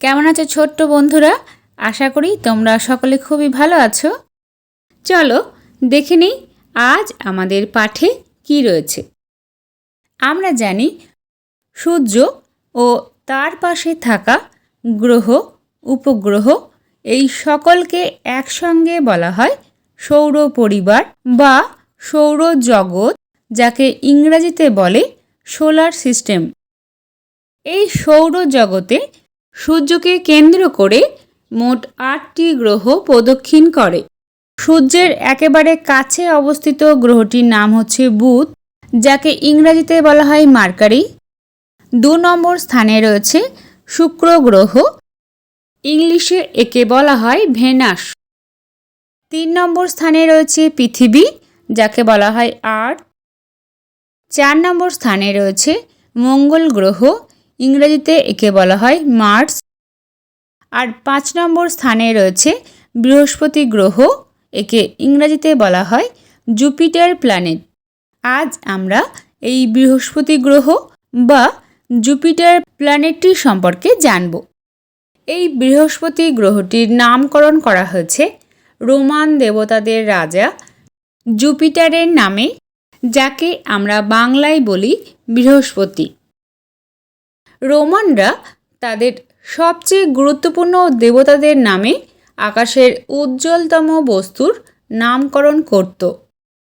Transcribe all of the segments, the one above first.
কেমন আছো ছোট্ট বন্ধুরা? আশা করি তোমরা সকলে খুবই ভালো আছো। চলো, দেখে নিই আজ আমাদের পাঠে কি রয়েছে। আমরা জানি, সূর্য ও তার পাশে থাকা গ্রহ, উপগ্রহ, এই সকলকে একসঙ্গে বলা হয় সৌর পরিবার বা সৌর জগৎ, যাকে ইংরেজিতে বলে সোলার সিস্টেম। এই সৌর জগতে সূর্যকে কেন্দ্র করে মোট আটটি গ্রহ প্রদক্ষিণ করে। সূর্যের একেবারে কাছে অবস্থিত গ্রহটির নাম হচ্ছে বুধ, যাকে ইংরাজিতে বলা হয় মার্কারি। দু নম্বর স্থানে রয়েছে শুক্র গ্রহ, ইংলিশে একে বলা হয় ভেনাস। তিন নম্বর স্থানে রয়েছে পৃথিবী, যাকে বলা হয় আর্থ। চার নম্বর স্থানে রয়েছে মঙ্গল গ্রহ ইংরেজিতে একে বলা হয় মার্স আর পাঁচ নম্বর স্থানে রয়েছে বৃহস্পতি গ্রহ, একে ইংরেজিতে বলা হয় জুপিটার প্ল্যানেট। আজ আমরা এই বৃহস্পতি গ্রহ বা জুপিটার প্ল্যানেটটি সম্পর্কে জানব। এই বৃহস্পতি গ্রহটির নামকরণ করা হয়েছে রোমান দেবতাদের রাজা জুপিটারের নামে, যাকে আমরা বাংলায় বলি বৃহস্পতি। রোমানরা তাদের সবচেয়ে গুরুত্বপূর্ণ দেবতাদের নামে আকাশের উজ্জ্বলতম বস্তুর নামকরণ করত।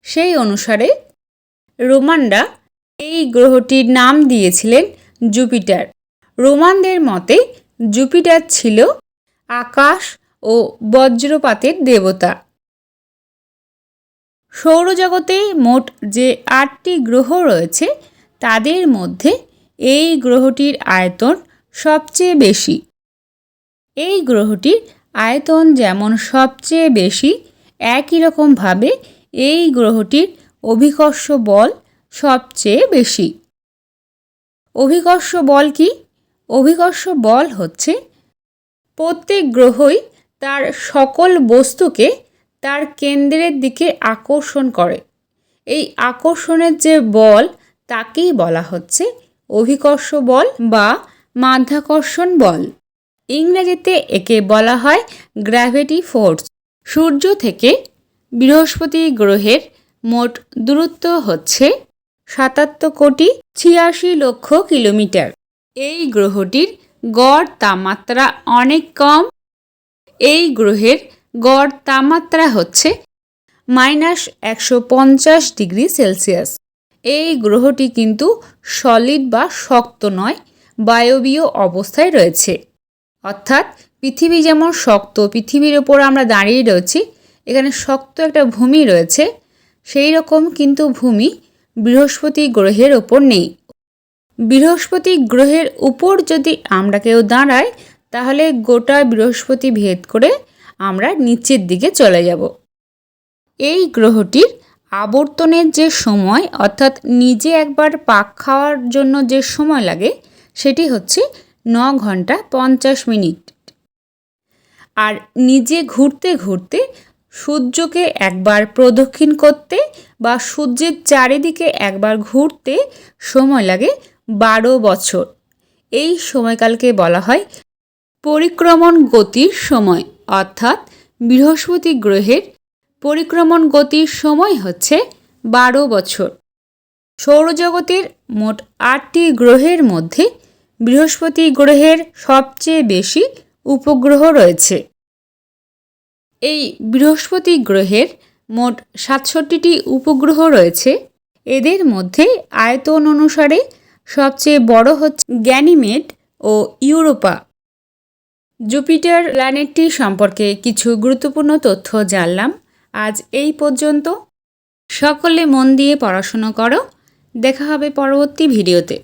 সেই অনুসারে রোমানরা এই গ্রহটির নাম দিয়েছিলেন জুপিটার। রোমানদের মতে জুপিটার ছিল আকাশ ও বজ্রপাতের দেবতা। সৌরজগতে মোট যে আটটি গ্রহ রয়েছে, তাদের মধ্যে এই গ্রহটির আয়তন সবচেয়ে বেশি। এই গ্রহটির আয়তন যেমন সবচেয়ে বেশি, একই রকমভাবে এই গ্রহটির অভিকর্ষ বল সবচেয়ে বেশি। অভিকর্ষ বল কি? অভিকর্ষ বল হচ্ছে প্রত্যেক গ্রহই তার সকল বস্তুকে তার কেন্দ্রের দিকে আকর্ষণ করে। এই আকর্ষণের যে বল তাকেই বলা হচ্ছে অভিকর্ষ বল বা মাধ্যাকর্ষণ বল। ইংরেজিতে একে বলা হয় গ্র্যাভিটি ফোর্স সূর্য থেকে বৃহস্পতি গ্রহের মোট দূরত্ব হচ্ছে সাতাত্তর কোটি ছিয়াশি লক্ষ কিলোমিটার। এই গ্রহটির গড় তাপমাত্রা অনেক কম। এই গ্রহের গড় তাপমাত্রা হচ্ছে মাইনাস একশো পঞ্চাশ ডিগ্রি সেলসিয়াস। এই গ্রহটি কিন্তু সলিড বা শক্ত নয়, বায়বীয় অবস্থায় রয়েছে। অর্থাৎ পৃথিবী যেমন শক্ত, পৃথিবীর ওপর আমরা দাঁড়িয়ে রয়েছি, এখানে শক্ত একটা ভূমি রয়েছে, সেই রকম কিন্তু ভূমি বৃহস্পতি গ্রহের ওপর নেই। বৃহস্পতি গ্রহের উপর যদি আমরা কেউ দাঁড়াই, তাহলে গোটা বৃহস্পতি ভেদ করে আমরা নিচের দিকে চলে যাব। এই গ্রহটির আবর্তনের যে সময়, অর্থাৎ নিজে একবার পাক খাওয়ার জন্য যে সময় লাগে, সেটি হচ্ছে ন ঘণ্টা পঞ্চাশ মিনিট। আর নিজে ঘুরতে ঘুরতে সূর্যকে একবার প্রদক্ষিণ করতে বা সূর্যের চারিদিকে একবার ঘুরতে সময় লাগে বারো বছর। এই সময়কালকে বলা হয় পরিক্রমণ গতির সময়, অর্থাৎ বৃহস্পতি গ্রহের পরিক্রমণ গতির সময় হচ্ছে বারো বছর। সৌরজগতের মোট আটটি গ্রহের মধ্যে বৃহস্পতি গ্রহের সবচেয়ে বেশি উপগ্রহ রয়েছে। এই বৃহস্পতি গ্রহের মোট সাতষট্টিটি উপগ্রহ রয়েছে। এদের মধ্যে আয়তন অনুসারে সবচেয়ে বড় হচ্ছে গ্যানিমেট ও ইউরোপা। জুপিটার প্ল্যানেটটি সম্পর্কে কিছু গুরুত্বপূর্ণ তথ্য জানলাম। আজ এই পর্যন্ত। সকলে মন দিয়ে পড়াশুনো করো। দেখা হবে পরবর্তী ভিডিওতে।